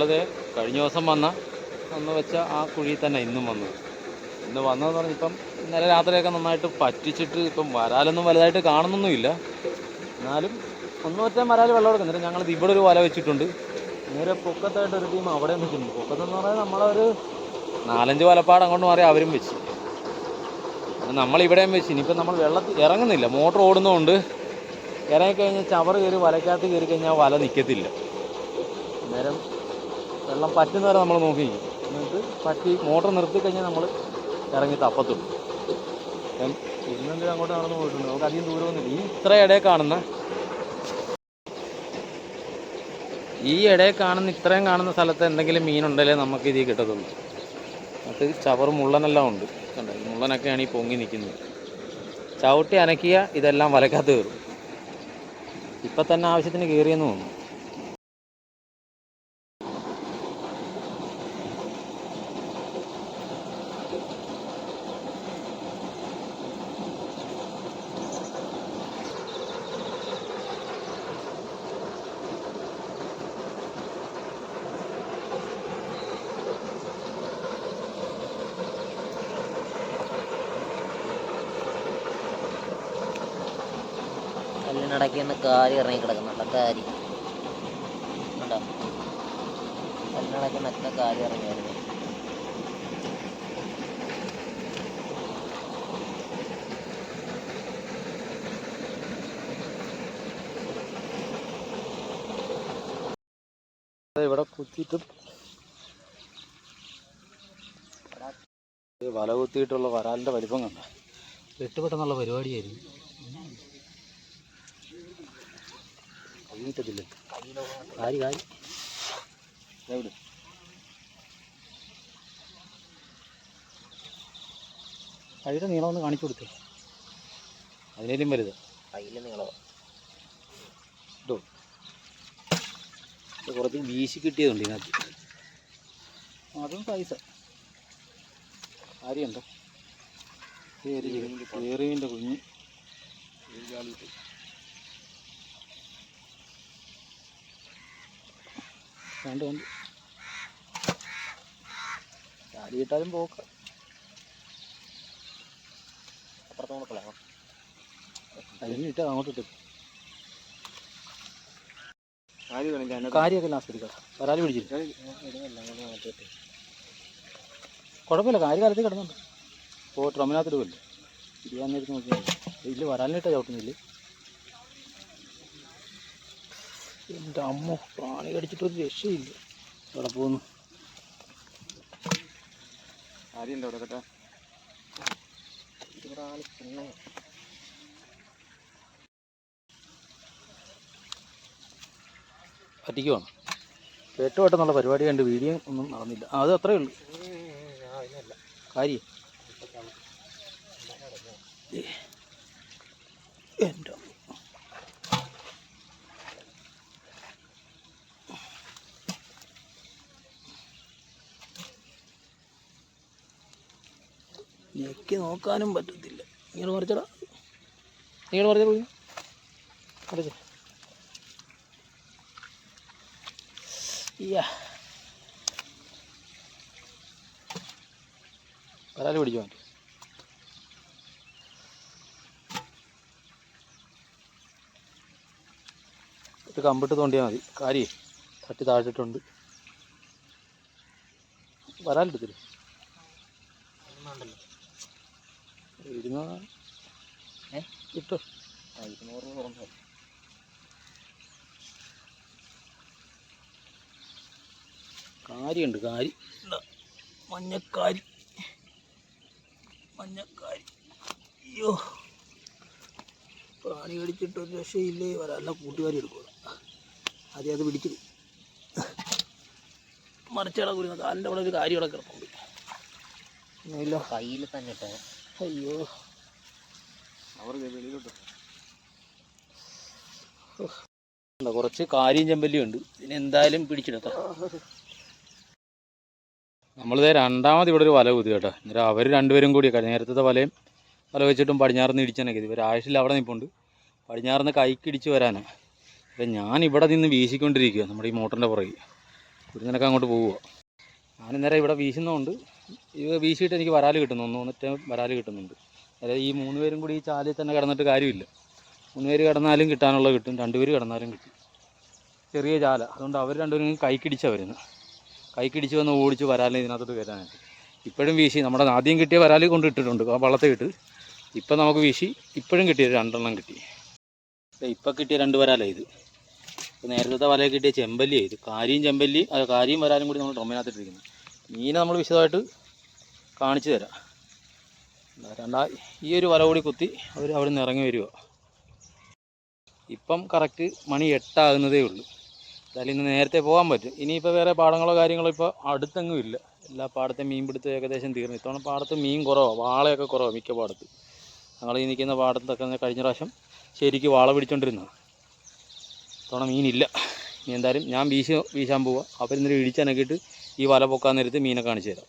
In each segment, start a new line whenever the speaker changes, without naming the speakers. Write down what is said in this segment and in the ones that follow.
നമ്മളിത് കഴിഞ്ഞ ദിവസം വന്ന അന്ന് വെച്ച ആ കുഴിയിൽ തന്നെ ഇന്നും വന്നത് ഇന്ന് വന്നതെന്ന് പറഞ്ഞാൽ ഇപ്പം ഇന്നലെ രാത്രിയൊക്കെ നന്നായിട്ട് പറ്റിച്ചിട്ട് ഇപ്പം വരാലൊന്നും വലുതായിട്ട് കാണുന്നൊന്നുമില്ല എന്നാലും ഒന്നും ഒറ്റ വരാൽ വെള്ളം എടുക്കുന്നില്ല ഞങ്ങളിത് ഇവിടെ ഒരു വല വെച്ചിട്ടുണ്ട്. നേരെ പൊക്കത്തായിട്ട് ഒരു ടീം അവിടെ നിൽക്കുന്നു. പൊക്കത്തെന്ന് പറഞ്ഞാൽ നമ്മളൊരു നാലഞ്ച് വലപ്പാട് അങ്ങോട്ട് മാറി അവരും വെച്ച്. നമ്മൾ ഇവിടെയും വെച്ച്. ഇനിയിപ്പോൾ നമ്മൾ വെള്ളത്തിൽ ഇറങ്ങുന്നില്ല. മോട്ടർ ഓടുന്നതുകൊണ്ട് ഇറങ്ങിക്കഴിഞ്ഞാൽ ചവറ് കയറി വലക്കകത്ത് കയറി കഴിഞ്ഞാൽ വല നിൽക്കത്തില്ല അന്നേരം വെള്ളം പറ്റുന്ന വരെ നമ്മൾ നോക്കി. നിൽക്കും. എന്നിട്ട് പറ്റി മോട്ടർ നിർത്തി കഴിഞ്ഞാൽ നമ്മൾ ഇറങ്ങി തപ്പത്തുള്ളൂ ഇന്നെന്തെങ്കിലും അങ്ങോട്ട് നടന്ന് പോയിട്ടുണ്ട്? നമുക്ക് അധികം ദൂരമൊന്നുമില്ല ഈ ഇത്ര ഇടയിൽ കാണുന്ന ഈ ഇടയിൽ കാണുന്ന ഇത്രയും കാണുന്ന സ്ഥലത്ത് എന്തെങ്കിലും മീനുണ്ടെങ്കിലേ നമുക്ക് ഇതിൽ കിട്ടത്തുള്ളൂ. അത് ചവർ മുള്ളനെല്ലാം ഉണ്ട്. കണ്ടോ? മുള്ളനൊക്കെയാണ് ഈ പൊങ്ങി നിൽക്കുന്നത്. ചവിട്ടി അനക്കിയ ഇതെല്ലാം വലക്കാത്ത കയറും. ഇപ്പം തന്നെ ആവശ്യത്തിന് കയറിയെന്ന് തോന്നുന്നു.
കല്ലിനടക്കി നിന്ന് കാരി ഇറങ്ങി കിടക്കുന്നുണ്ട് കാരി ഉണ്ടോ കല്ലിനടക്കി നല്ല കാരി ഇറങ്ങി വരുന്നു
അത് ഇവിടെ കുത്തിയിട്ടും വല കുത്തിയിട്ടുള്ള വരാലിന്റെ വലിപ്പം കണ്ട? വെട്ടുപെട്ടെന്നുള്ള പരിപാടിയായിരുന്നു. കിട്ടത്തില്ല കാരി കാരി എവിടെ? കൈയുടെ നീളം ഒന്ന് കാണിച്ചു കൊടുത്തു അതിനേലും വലുത്.
കയ്യിലെ നീളോ
ഇത്. കുറച്ച് വീശി കിട്ടിയതുണ്ട് ഇതിനകത്ത്. അതും പൈസ. ആരെയുണ്ടോ കേറിവിന്റെ കുഞ്ഞ്. കണ്ടു ചാടി കിട്ടാലും പോക്ക. അപ്പുറത്തോട്ടല്ലേ ഇട്ട് അങ്ങോട്ട് ഇട്ട്. കാര്യമൊക്കെ ആസ്വദിക്കാം. പരാതി പിടിച്ചില്ല കുഴപ്പമില്ല കാര്യ കാലത്ത് കിടന്നുണ്ട്. ഇപ്പോൾ ട്രമിനകത്ത് ഇടുമല്ലോ ഇരിയാൻ നേരത്ത് നോക്കിയാൽ ഇല്ല വരാലിനിട്ടാ ചവിട്ടുന്നില്ല? എന്റെ അമ്മ പ്രാണി കടിച്ചിട്ടൊരു രക്ഷയില്ല. അവിടെ പോകുന്നു
കാര്യം ഉണ്ടോ അവിടെ കേട്ടാ.
ഇതൊരാൾ പിന്നെ
പറ്റിക്കുവാണ്? കേട്ടുവട്ടെന്നുള്ള പരിപാടി കണ്ട് വീഡിയോ ഒന്നും നടന്നില്ല. അത് അത്രേ ഉള്ളൂ. കാര്യം? എന്റെ അമ്മ. ഞെക്കി നോക്കാനും പറ്റത്തില്ല. നിങ്ങൾ മറിച്ചടാ നിങ്ങൾ മറിച്ചോ മറിച്ച വരാൽ പിടിച്ചു മാറ്റി ഇത് കമ്പിട്ട് തോണ്ടിയാൽ മതി. കാര്യേ തട്ടി താഴ്ത്തിട്ടുണ്ട്. വരാലെടുത്തില്ല
ഉണ്ടല്ലോ
ഇരുന്ന?
ഏ?
കിട്ടോ
ആ ഇരുന്നൂറ് കുറഞ്ഞു.
കാര്യമുണ്ട് കാരി മഞ്ഞക്കാരി. മഞ്ഞക്കാരി. അയ്യോ. പ്രാണി കടിച്ചിട്ട് ഒരു രക്ഷയില്ലേ? വരാല്ല കൂട്ടുകാരി എടുക്കുക ആദ്യം അത് പിടിച്ചത് മറിച്ചട കുരുന്ന കാലിന്റെ അവിടെ ഒരു കാര്യം കിടപ്പുണ്ട്. ഒന്നുമില്ല
കയ്യിൽ തന്നെ ഇട്ടോ.
അയ്യോ. കുറച്ച് കാര്യം ചെമ്പല്ലിയും ഉണ്ട്. ഇതിന് എന്തായാലും പിടിച്ചിടത്ത നമ്മളിത് രണ്ടാമത് ഇവിടെ ഒരു വല കുത്തി കേട്ടോ. എന്നിട്ട് അവർ രണ്ടുപേരും കൂടി നേരത്തെ വലയും വല വെച്ചിട്ടും പടിഞ്ഞാറുനിന്ന് ഇടിച്ചനൊക്കെ ഇവർ ആഴ്ചയിൽ അവിടെ നിൽപ്പുണ്ട്. പടിഞ്ഞാറുനിന്ന് കൈക്കിടിച്ച് വരാനാണ് അപ്പം ഞാൻ ഇവിടെ നിന്ന് വീശിക്കൊണ്ടിരിക്കുക നമ്മുടെ ഈ മോട്ടറിന്റെ പുറകെ. ഇവിടുന്നൊക്കെ അങ്ങോട്ട് പോവുക ഞാൻ നേരെ ഇവിടെ വീശുന്നതുകൊണ്ട് ഇത് വീശിയിട്ട് എനിക്ക് വരാൽ കിട്ടുന്നു. ഒന്ന് വന്നിട്ട് വരാൽ കിട്ടുന്നുണ്ട്. അതായത് ഈ മൂന്ന് പേരും കൂടി ഈ ചാലിൽ തന്നെ കിടന്നിട്ട് കാര്യമില്ല. മൂന്ന് പേര് കിടന്നാലും കിട്ടാനുള്ളത് കിട്ടും. രണ്ടുപേര് കിടന്നാലും കിട്ടും. ചെറിയ ചാല. അതുകൊണ്ട് അവർ രണ്ടുപേരും കൈക്കിടിച്ചാണ് വരുന്നത് കൈക്കിടിച്ച് വന്ന് ഓടിച്ച് വരാലിനെ ഇതിനകത്തോട്ട് കയറ്റാനായിട്ട് ഇപ്പോഴും വീശി. നമ്മുടെ ആദ്യം കിട്ടിയ വരാൽ കൊണ്ട് ഇട്ടിട്ടുണ്ട്. ആ വള്ളത്തെ ഇട്ട്. ഇപ്പം നമുക്ക് വീശി. ഇപ്പോഴും കിട്ടിയത് രണ്ടെണ്ണം കിട്ടി. ഇപ്പം കിട്ടിയ രണ്ട് വരാലാണ് ഇത്. നേരത്തെ വലയിൽ കിട്ടിയ ചെമ്പല്ലിയാണ് ഇത്. കാരിയും ചെമ്പല്ലി അത് കാരിയും വരാലും കൂടി നമ്മൾ ഡ്രമ്മിനകത്തിട്ടിരിക്കുന്നു. മീനെ നമ്മൾ വിശദമായിട്ട് കാണിച്ചു തരാം. രണ്ടാ ഈ ഒരു വല കൂടി കുത്തി അവർ അവിടെ നിന്ന് ഇറങ്ങി വരിക ഇപ്പം കറക്റ്റ് മണി എട്ടാകുന്നതേ ഉള്ളൂ. എന്തായാലും ഇന്ന് നേരത്തെ പോകാൻ പറ്റും. ഇനിയിപ്പോൾ വേറെ പാടങ്ങളോ കാര്യങ്ങളോ ഇപ്പോൾ അടുത്തെങ്ങും ഇല്ല. എല്ലാ പാടത്തെ മീൻ പിടുത്തം ഏകദേശം തീർന്നു. ഇത്തവണ പാടത്ത് മീൻ കുറവാണ് വാളയൊക്കെ കുറവാണ് മിക്ക പാടത്ത്. ഞങ്ങൾ ഈ നിൽക്കുന്ന പാടത്തൊക്കെ കഴിഞ്ഞ പ്രാവശ്യം ശരിക്ക് വാള പിടിച്ചോണ്ടിരുന്നു ഇത്തവണ മീനില്ല. ഇനി എന്തായാലും ഞാൻ വീശി വീശാൻ പോവുക ഇന്നലെ ഇടിച്ചനക്കിയിട്ട് ഈ വല പൊക്കാൻ നേരത്ത് മീനെ കാണിച്ചു തരാം.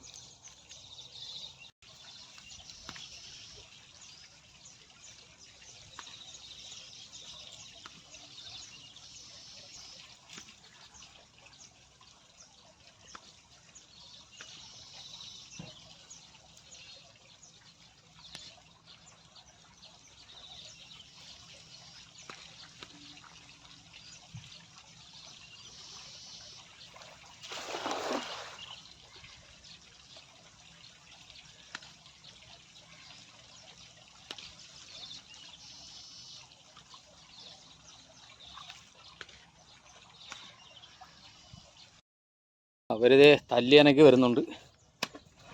അവരിത് തല്ലിയനക്ക് വരുന്നുണ്ട്.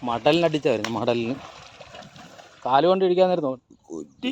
മടലിനടിച്ചാ വരുന്നത് മടലിന്. കാൽ കൊണ്ട് ഇടിക്കാൻ നേരുന്നു കുറ്റി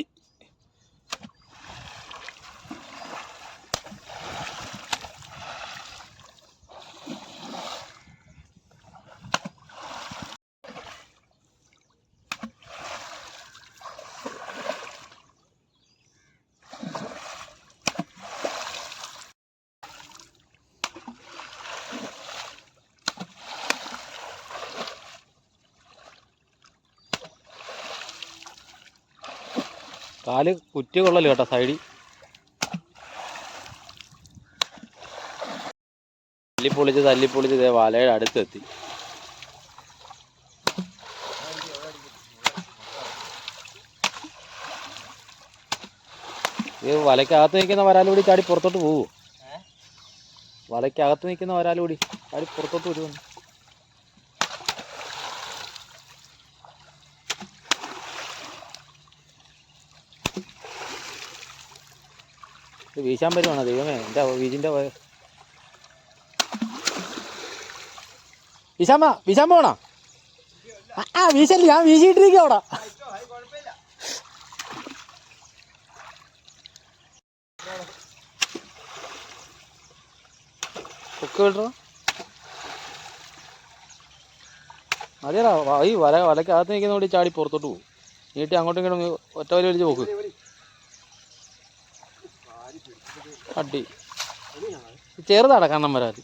കാൽ കുറ്റി കൊള്ളൽ കേട്ടോ സൈഡിൽ തല്ലിപ്പൊളിച്ച് തല്ലിപ്പൊളിച്ച് ഇതേ വലയുടെ അടുത്തെത്തി. ഇത് വലയ്ക്കകത്ത് നിൽക്കുന്ന വരാലുകൂടി ചാടി പുറത്തോട്ട് പോവോ? വലയ്ക്കകത്ത് നിൽക്കുന്ന വരാലുകൂടി ചാടി പുറത്തോട്ട് വരുമെന്ന് ഇത് വീശാൻ പറ്റുവാണോ? ദൈവമേ എന്റെ വീജിന്റെ വീശാമ്മ വീശാൻ പോണോ? ആ, വീശല്ലേ ഞാൻ വീശിയിട്ടിരിക്കുക അവിടെ. ഒക്കെ വിട്ടോ മതിയടാ ഈ വല വലക്കകത്ത് നിൽക്കുന്ന കൂടി ചാടി പുറത്തോട്ട് പോകും. നീട്ടി അങ്ങോട്ടും ഇങ്ങോട്ടും ഒറ്റ വലി വലിച്ച് പോക്ക്. അടി ചെറുതാടാ കണ്ണം വരാത്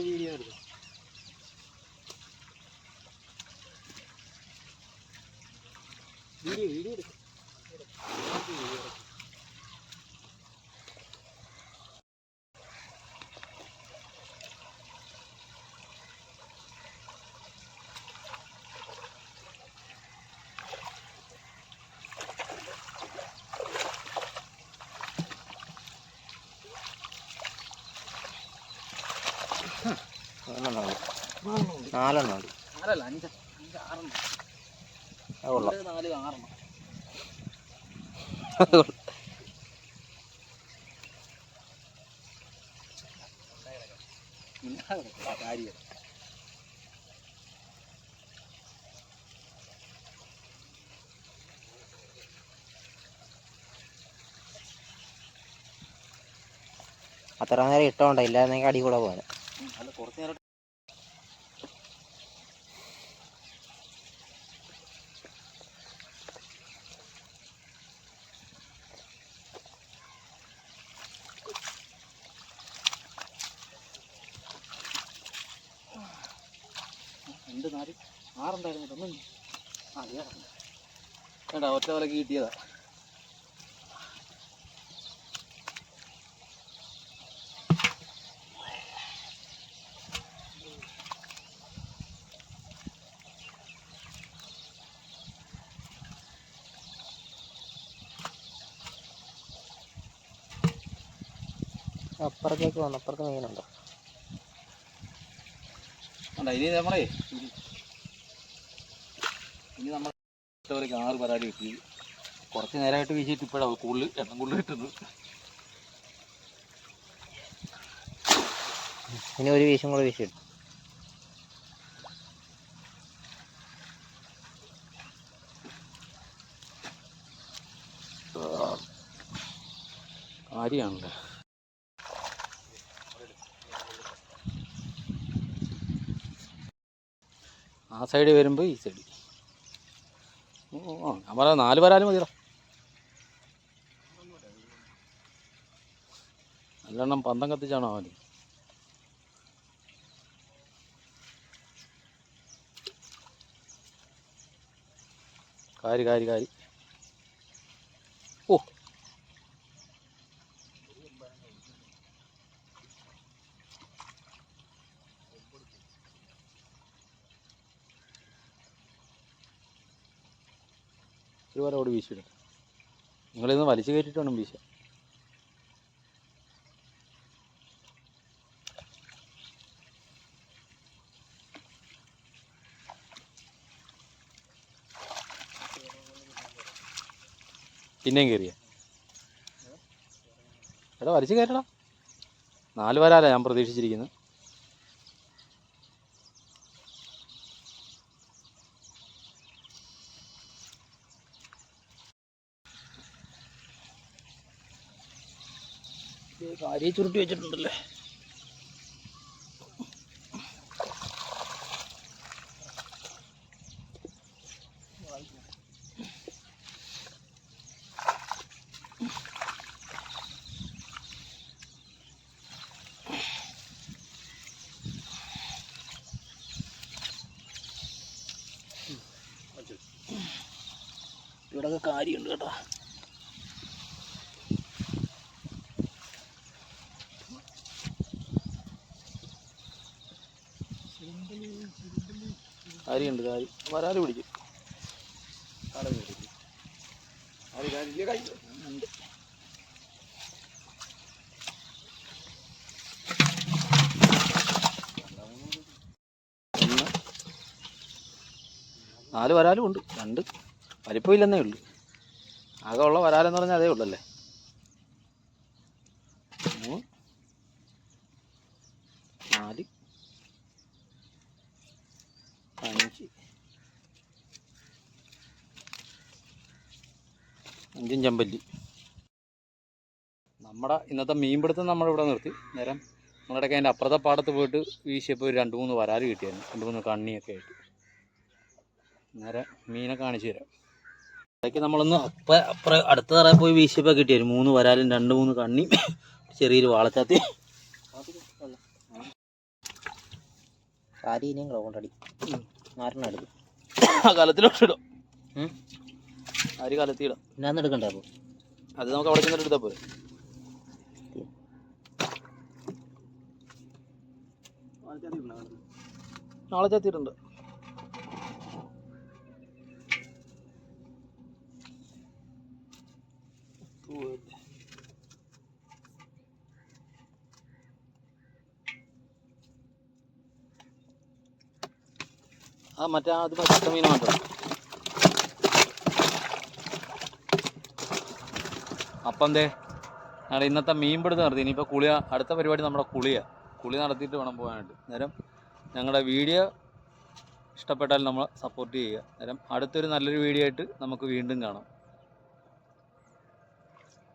വീഡിയോ വീഡിയോ വീഡിയോ എടുത്തു
നാലെണ്ണം ഉണ്ട്.
ആറല്ല അഞ്ച് അഞ്ച് ആറെണ്ണം.
അത് കൊള്ളാം.
രണ്ട് നാല് ആറെണ്ണം. കാര്യം
അത്ര നേരം ഇട്ടോണ്ട ഇല്ലായിരുന്നെങ്കിൽ അടി കൂടെ പോകാൻ
രണ്ട് നാല് ആറുണ്ടായിരുന്നു ഒന്നും ആ ഏറെ വേണ്ട ഒറ്റ വലക്ക് കിട്ടിയതാ.
അപ്പുറത്തേക്ക് വന്നു. അപ്പുറത്ത് മീനുണ്ടോ?
വേണ്ട ഇനി നമ്മളെ ഇനി നമ്മൾ വിലക്ക് ആറ് പരാതി കിട്ടി. കുറച്ച് നേരമായിട്ട് വീശിയിട്ട് ഇപ്പോഴാണ് കൂടുതൽ എണ്ണം കൂടുതൽ കിട്ടുന്നത്
ഇനി ഒരു വീശും കൂടെ വീശിട്ടു
കാര്യമാണല്ലേ ആ സൈഡ് വരുമ്പോൾ ഈ സൈഡ്. ഓ ഞാൻ പറയാം നാല് വരാലും മതിയോ നല്ലെണ്ണം പന്തം കത്തിച്ചാണോ അവന്? കാരി കാരി കാരി. ഒരു റോഡ് വീശിയിടും നിങ്ങളിന്ന് വലിച്ചു കയറ്റിട്ട് വേണം വീശാൻ. പിന്നെയും കയറിയ. എടാ വലിച്ചു കയറ്റടാ. നാല് വരാല ഞാൻ പ്രതീക്ഷിച്ചിരിക്കുന്നത് കാര്യം ചുരുട്ടി വെച്ചിട്ടുണ്ടല്ലേ? ഇവിടെയൊക്കെ കാര്യമുണ്ട് കേട്ടോ. കാര്യമുണ്ട്. കാര്യം വരാൽ പിടിക്കും. നാല് വരാലും ഉണ്ട്. രണ്ട്. വലിപ്പമില്ലെന്നേ ഉള്ളൂ. ആകെ ഉള്ള വരാലെന്ന് പറഞ്ഞാൽ അതേ ഉള്ളല്ലേ മൂന്ന് നാല് അഞ്ച് അഞ്ചും ചെമ്പല്ലി. നമ്മുടെ ഇന്നത്തെ മീൻപിടുത്തം നമ്മളിവിടെ നിർത്തി. നേരം നമ്മളിടയ്ക്ക് അതിന്റെ അപ്പുറത്തെ പാടത്ത് പോയിട്ട് വീശിയപ്പോൾ ഒരു രണ്ട് മൂന്ന് വരാൽ കിട്ടിയായിരുന്നു. രണ്ട് മൂന്ന് കണ്ണിയൊക്കെ ആയിട്ട്. നേരെ മീനെ കാണിച്ചു തരാം. ഇടയ്ക്ക് നമ്മളൊന്ന് അപ്പ അപ്പുറം അടുത്ത തറയിൽ പോയി വീശിയപ്പോൾ കിട്ടിയായിരുന്നു. മൂന്ന് വരാലും രണ്ട് മൂന്ന് കണ്ണി. ചെറിയൊരു വാളച്ചാത്തി.
കാരി ഇനിയും ഗ്രൗണ്ടടി നാരനെടുക്കും
ആ കലത്തിലോട്ടിടും
ഉം.
ആര് കലത്തിയിടാം
പിന്നെ എടുക്കണ്ടേ അപ്പോൾ
അത് നമുക്ക് അവിടെ ചെന്നിട്ട് എടുത്താൽ പോരെ. നാളെ ചത്തിയിട്ടുണ്ട് ആ മറ്റേ അത് പച്ച മീൻ മാത്രം. അപ്പം എന്തേ? ഞങ്ങൾ ഇന്നത്തെ മീൻപിടുത്തം നടത്തി. ഇനിയിപ്പോൾ കുളിയ അടുത്ത പരിപാടി നമ്മുടെ കുളിയ. കുളി നടത്തിയിട്ട് വേണം പോകാനായിട്ട്. നേരം ഞങ്ങളുടെ വീഡിയോ ഇഷ്ടപ്പെട്ടാൽ നമ്മൾ സപ്പോർട്ട് ചെയ്യുക. നേരം അടുത്തൊരു നല്ലൊരു വീഡിയോ ആയിട്ട് നമുക്ക് വീണ്ടും കാണാം.